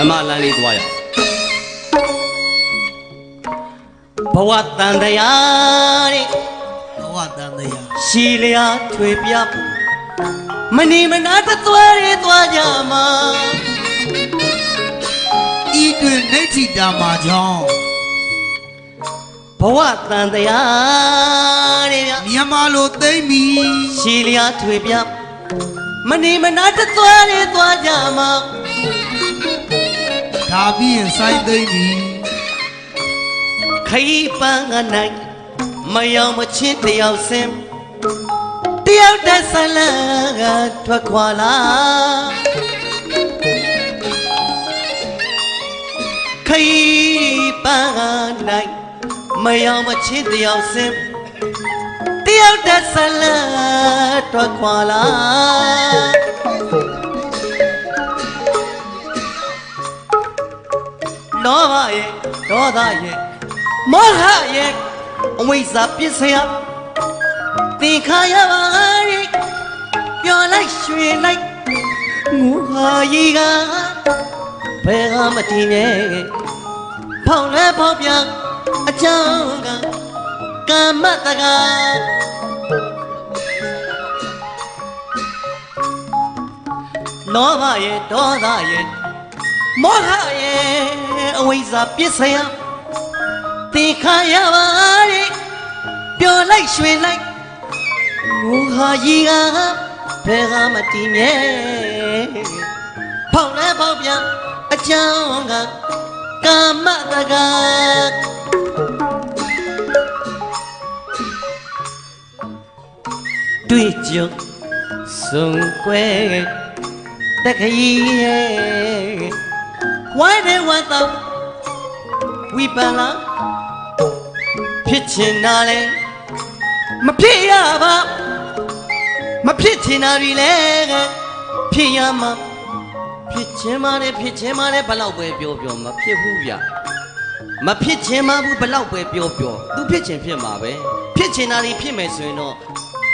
ဓမ္မလမ်းလေးသွားရဘဝတန်တရားတဲ့ဘဝတန်တရားရှီလျာထွေပြမနေမနာတသွားရဲသွားကြမှာဤတွင်နေတိတာမှာကြောင့်ဘဝတန်တရားတဲ့ဗျမြန်မာလိုသိမ့်ပြီရှီလျာထွေပြမနေမနာတသွားရဲသွားကြမှာ ဒါပြီးရင်စိုင်းသိမ့်ပြီခရီးပန်းကနိုင်မယောင်မချင်းတယောက်စင်တယောက်တည်းဆလန်းကထွက်ခွာလာခရီးပန်းကနိုင်မယောင်မချင်းတယောက်စင်တယောက်တည်းဆလန်းထွက်ခွာလာ လောဘရဲ့ဒေါသရဲ့မောဟရဲ့အဝိဇ္ဇာပစ္စယသင်္ခါရပါရဲ့ပျော်လိုက်ရွှင်လိုက်ငူဟာကြီးကဘယ်ဟာမတည်မြဲဖောင်းလဲဖောင်းပြန်အကြောင်းကကမ္မတကာလောဘရဲ့ဒေါသရဲ့ မောဟရဲ့အဝိဇ္ဇာပစ္စယသင်ခါရပါရဲ့ပျော်လိုက်ရွှင်လိုက်ငူဟာကြီးကဘယ်ကမတည်မြဲဖောက်လဲဖောက်ပြန်အကြောင်းကကာမတကာတွေ့ကြုံဆုံကွယ်တခရီးရဲ့ ဝိုင်းတဲ့ဝတ်တော့ဝိပန်လားဖြစ်ချင်တာလေမဖြစ်ရပါမဖြစ်ချင်တာတွေလေဖြစ်ရမှာဖြစ်ချင်ပါလေဖြစ်ချင်ပါလေဘလောက်ပဲပြောပြောမဖြစ်ဘူးဗျမဖြစ်ချင်ပါဘူးဘလောက်ပဲပြောပြောသူဖြစ်ချင်ဖြစ်မှာပဲဖြစ်ချင်တာတွေဖြစ်မယ်ဆိုရင်တော့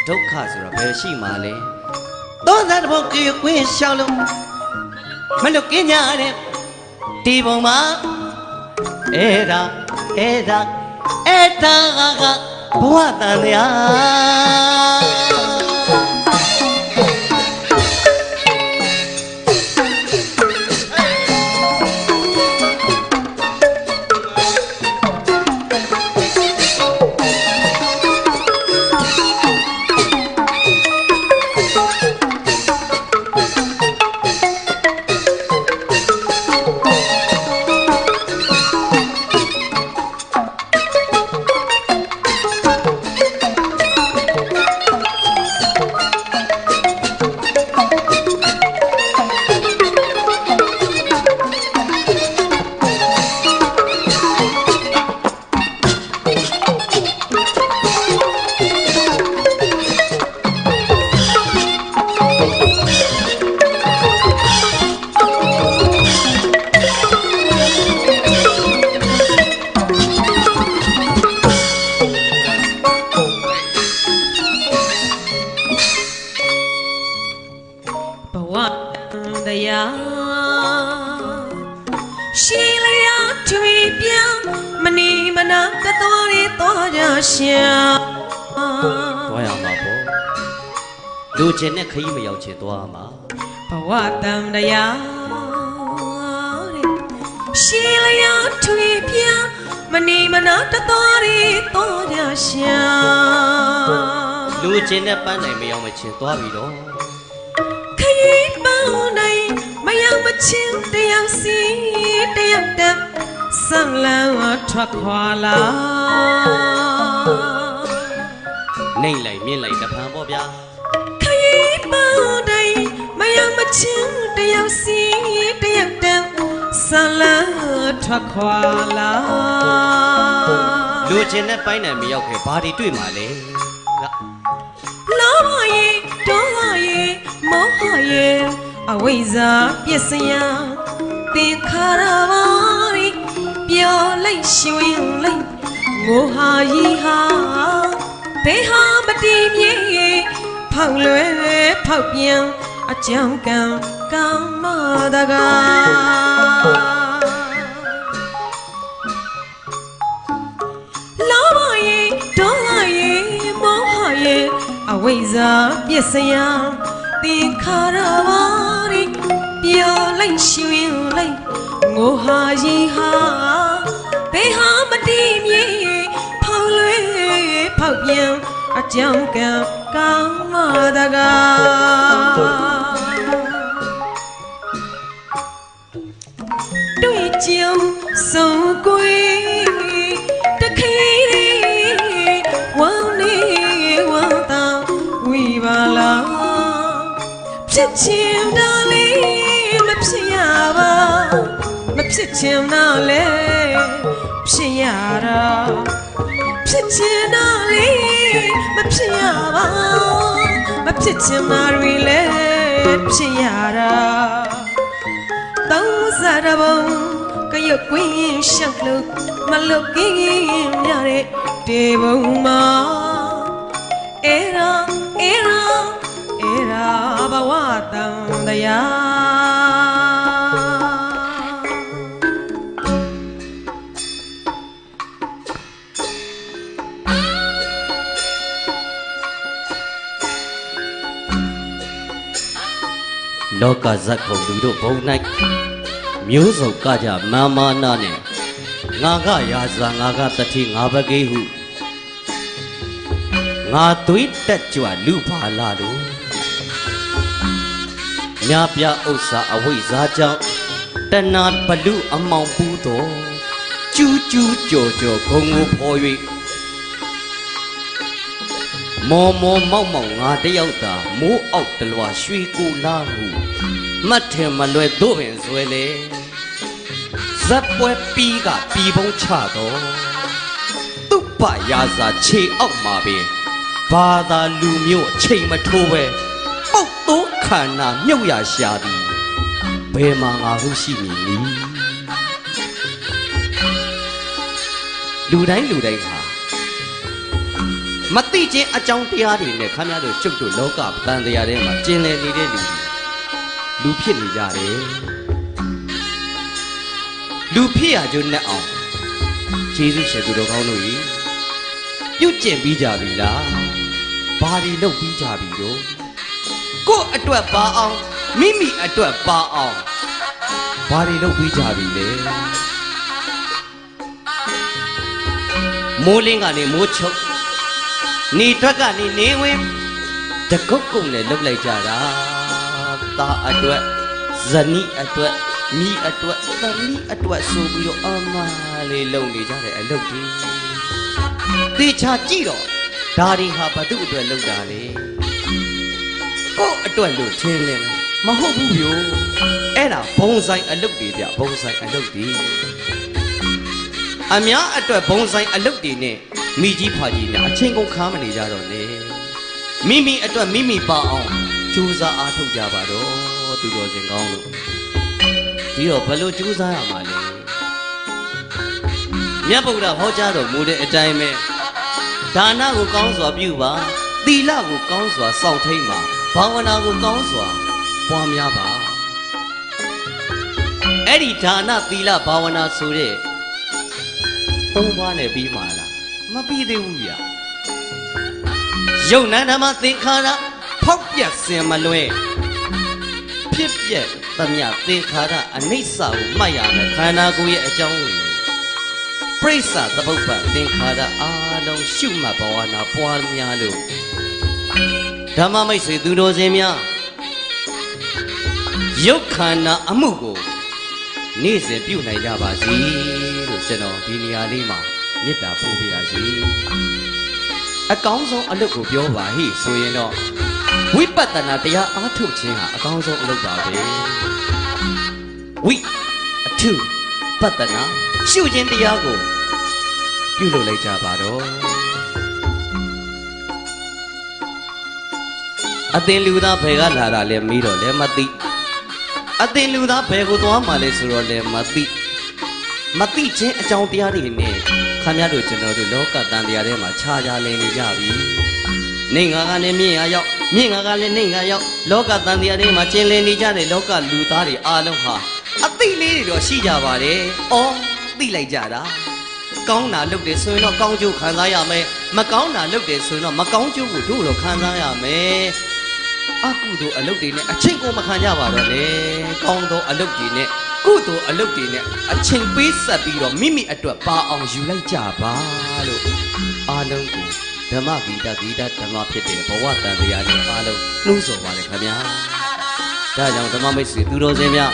ဒုက္ခဆိုတော့ဘယ်ရှိမှာလဲသောသားတစ်ပုတ်ကြီးကွင်းရှောက်လို့မလွတ်ကင်းကြတဲ့ ဒီပုံမှာအဲ့ဒါအဲ့ဒါအဲ့ဒါကဘဝတန်တရား တော်ကြရှာသွားရမှာပေါ့လူချင်းနဲ့ခရီးမရောက်ချင်သွားမှာဘဝတန်တရားတဲ့ရှိလျာထွေပြောင်းမနီမနာတတော်ရီတော်ကြရှာလူချင်းနဲ့ပန်းနိုင်မရောက်မချင်သွားပြီတော့ခရီးပေါင်းနိုင်မရောက်မချင်းတယောက်စီတယောက်တည်းဆံလန်းထွက်ခွာလာ နှိမ့်လိုက်မြင့်လိုက်တဖန်ပေါ့ဗျာခရီးပေါင်းတိုင်းမရောက်မချင်းတယောက်စီတယောက်တည်းဆံလန်းထွက်ခွာလာလူချင်းနဲ့ပိုင်းနိုင်မရောက်ခဲ့ဘာတွေတွေ့မှာလဲကလောဘရေဒေါသရေမောဟရေအဝိဇ္ဇာပစ္စယသင်္ခါရပါရီပျော်လိုက်ရွှင်လိုက်ငိုဟာရီဟာ ဘယ်ဟာမတည်မြဲဖောက်လွယ်ဖောက်ပြန်အကြောင်းကံကာမတကားလောဘရေဒေါသရေမောဟရေအဝိဇ္ဇာပစ္စယသင်္ခါရဘာရိပျော်လိုက်ရှင်ရင်လိုက်ငိုဟာရီဟာဘေဟာမတိမြေဖောက်လွဲ ဖောက်ပြန်အကြောင်းကံကာမတကားတွေ့ကြုံဆုံးကွေတခေဝမ်းနေဝမ်းသာဝိပါလားဖြစ်ချင်တာလေးမဖြစ်ရပါမဖြစ်ချင်တာလေးဖြ စ်ရတာဖြစ်ချင်တာလေးမဖြစ်ရပါမဖြစ်ချင်တာတွေလည်းဖြစ်ရတာတောင်းစားရပုံကရုတ်ကွင်းရှောက်လို့မလုတ်ကင်းရတဲ့တေဘုံမှာအေရာအေရာအေရာဘဝတန်တရား လောကဇက်ခုံလူတို့ဘုံ၌မျိုးစုံကကြမာမာနာနဲ့ငါကရာဇာငါကတတိငါပကေဟုငါသွေးတက်ကြွလူပါလာလို့မြပြဥစ္စာအဝိဇ္ဇာကြောင့်တဏှာဘလူအမောင်ပူတော်ကျူးကျူးကြော်ကြော်ဂုံကိုဖော်၍ မော်မော်မောက်မောက်ငါတယောက်သာမိုးအောက်တလွာရွှေကိုလာဟုမတ်ထင်မလွယ်တို့ပင်ဆွဲလေဇက်ပွဲပီးကပီပုံးချတော့သူ့ပရာစာခြေအောက်မှာပင်ဘာသာလူမျိုးအချိန်မထိုးပဲပုတ်သိုးခန္ဓာမြုပ်ရရှာသည်ဘယ်မှာငါဟုရှိမည်နည်းလူတိုင်းလူတိုင်းဟာ မတိချင်းအကြောင်းတရားတွေနဲ့ခမရတို့ကျုပ်တို့လောကဗန်တရားထဲမှာကျင်လည်နေတဲ့လူတွေလူဖြစ်နေကြတယ်လူဖြစ်ရကြနဲ့အောင်ဂျေဇုရှင်သူတော်ကောင်းတို့ကြီးပြုတ်ကျင်ပြီးကြပြီလားဘာတွေလုပ်ပြီးကြပြီတော့ကိုယ့်အတွက်ပါအောင်မိမိအတွက်ပါအောင်ဘာတွေလုပ်ပြီးကြပြီလဲမိုးလင်းကနေမိုးချုပ် နေထွက်ကနေနေဝင်တကုတ်ကုတ်နဲ့လှုပ်လိုက်ကြတာသားအတွက်ဇနီးအတွက်မိအတွက်သမီးအတွက်ဆိုပြီးတော့အမလေးလုံနေကြတဲ့အလုပ်တွေသေချာကြည့်တော့ဒါတွေဟာဘသူအတွက်လုပ်တာလေကို့အတွက်လို့ထင်းနေမဟုတ်ဘူးဗျိုအဲ့ဒါဘုံဆိုင်အလုပ်တွေဗျဘုံဆိုင်အလုပ်တွေအများအတွက်ဘုံဆိုင်အလုတ်တွေနဲ့ မိကြီးဖာကြီးများအချင်းကုန်ခါမနေကြတော့နဲ့မိမိအတွက်မိမိပါအောင်ကြိုးစားအားထုတ်ကြပါတော့သူတော်စင်ကောင်းလို့ပြီးတော့ဘယ်လိုကြိုးစားရမှာလဲမြတ်ဗုဒ္ဓဟောကြားတော်မူတဲ့အတိုင်းပဲဒါနကိုကောင်းစွာပြုပါသီလကိုကောင်းစွာစောင့်ထိန်ပါဘာဝနာကိုကောင်းစွာပွားများပါအဲ့ဒီဒါနသီလဘာဝနာဆိုတဲ့သုံးပါးနဲ့ပြီးမှာလား မပြီးသေးဘူးဗျယုံနာနာမသင်္ခါရဖောက်ပြက်စင်မလွဲဖြစ်ပြက်သမျှသင်္ခါရအနိစ္စကိုမှတ်ရမယ်ခန္ဓာကိုယ်ရဲ့အကြောင်းကိုပြိဿသဘုပ္ပသင်္ခါရအာလုံးရှုမှတ်ဘဝနာပွားများလို့ဓမ္မမိတ်ဆွေသူတော်စင်များယုတ်ခန္ဓာအမှုကိုနေ့စဉ်ပြုနိုင်ကြပါစေလို့ကျွန်တော်ဒီနေရာလေးမှာ မေတ္တာပို့ပြရစီအကောင်းဆုံးအလုပ်ကိုပြောပါဟိဆိုရင်တော့ဝိပဿနာတရားအားထုတ်ခြင်းဟာအကောင်းဆုံးအလုပ်ပါပဲဝိအထုပဿနာရှုခြင်းတရားကိုပြုလုပ်လိုက်ကြပါတော့အသင်လူသားဘယ်ကလာတာလဲမေးတော့လည်းမသိအသင်လူသားဘယ်ကိုသွားမှလဲဆိုတော့လည်းမသိမသိချင်းအကြောင်းတရားတွေနဲ့ ခမရတို့ကျွန်တော်တို့လောကတန်တရားထဲမှာခြားခြားလည်နေကြပြီနေငါကနေမြင့်ရရောက်မြင့်ငါကလည်းနှိမ်ငါရောက်လောကတန်တရားတွေမှာကျင်လည်နေကြတဲ့လောကလူသားတွေအားလုံးဟာအသိလေးတွေတော့ရှိကြပါတယ်။အော်သိလိုက်ကြတာ။ကောင်းတာလုပ်တယ်ဆိုရင်တော့ကောင်းကျိုးခံစားရမယ်။မကောင်းတာလုပ်တယ်ဆိုရင်တော့မကောင်းကျိုးကိုတို့တော့ခံစားရမယ်။အကုသို့အလုပ်တွေနဲ့အချင်းကိုမခံကြပါတော့နဲ့။ကောင်းသောအလုပ်တွေနဲ့ ကုသိုလ်အလုပ်တွေနဲ့အချင်းပေးဆက်ပြီးတော့မိမိအတွက်ပါအောင်ယူလိုက်ကြပါလို့အားလုံးကိုဓမ္မဂီတဂီတဓမ္မဖြစ်တဲ့ဘဝတန်တရားနဲ့အားလုံးနှိုးဆော်ပါတယ်ခင်ဗျာဒါကြောင့်ဓမ္မမိတ်ဆွေသူတော်စင်များ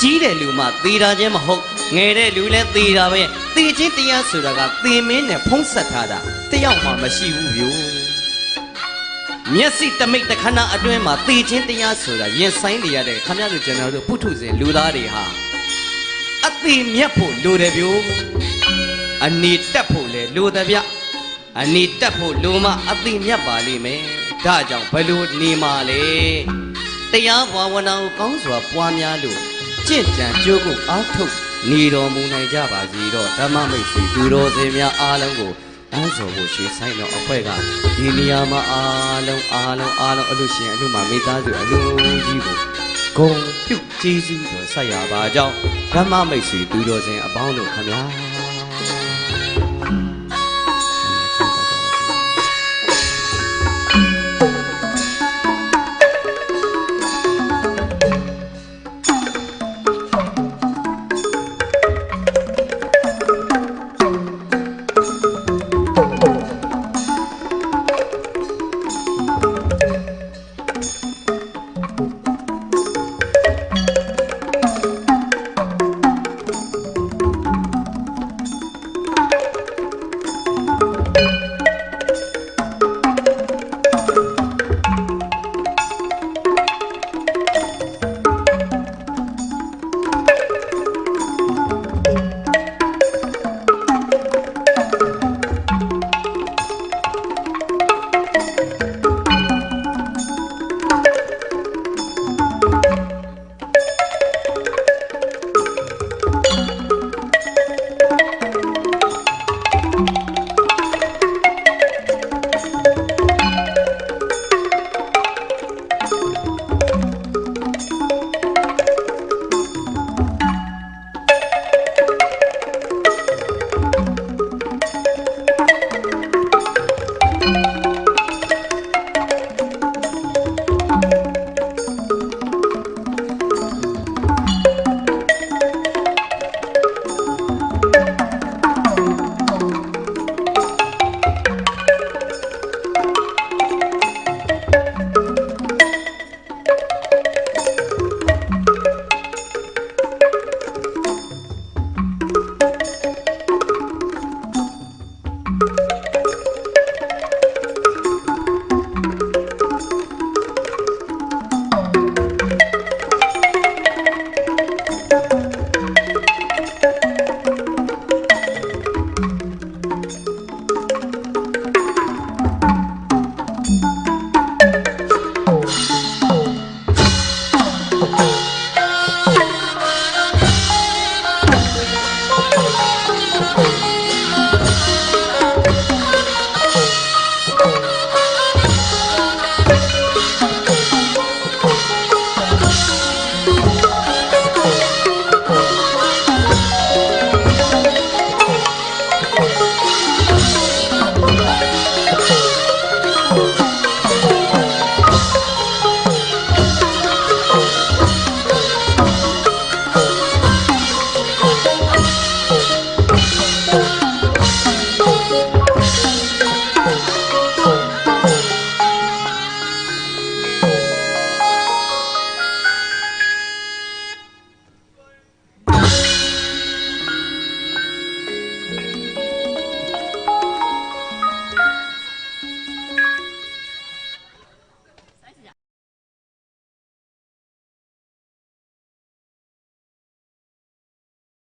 ကြီးတဲ့လူမှသေတာချင်းမဟုတ်ငယ်တဲ့လူလည်းသေတာပဲသေချင်းတရားဆိုတာကသေမင်းနဲ့ဖုံးဆက်ထားတာတယောက်မှမရှိဘူးဗျို့ မျက်စိတမိတ်တစ်ခဏအတွင်းမှာသေချင်းတရားဆိုတာရင်ဆိုင်နေရတဲ့ခင်ဗျားတို့ကျွန်တော်တို့ပုထုဇဉ်လူသားတွေဟာအသေးမြတ်ဖို့လိုတယ်ဗျို့အနီတက်ဖို့လေလိုတယ်ဗျအနီတက်ဖို့လိုမအသိမြတ်ပါလိမ့်မယ်။ဒါကြောင့်ဘလို့နေမှာလေ။တရားဘာဝနာကိုကောင်းစွာပွားများလို့ကြင့်ကြံကြိုးကိုအားထုတ်နေတော်မူနိုင်ကြပါစေတော့ဓမ္မမိတ်ဆွေသူတော်စင်များအားလုံးကို တန်းစော်ဖို့ရွှေဆိုင်တော်အဖွဲ့ကဒီနေရာမှာအားလုံးအားလုံးအားလုံးအလို့ရှင်အလို့မှာမိသားစုအလို့ကြီးကိုဂုံပြုတ်ကျေးဇူးတော်ဆက်ရပါကြောင်းဓမ္မမိတ်ဆွေသူတော်စင်အပေါင်းတို့ခမညာ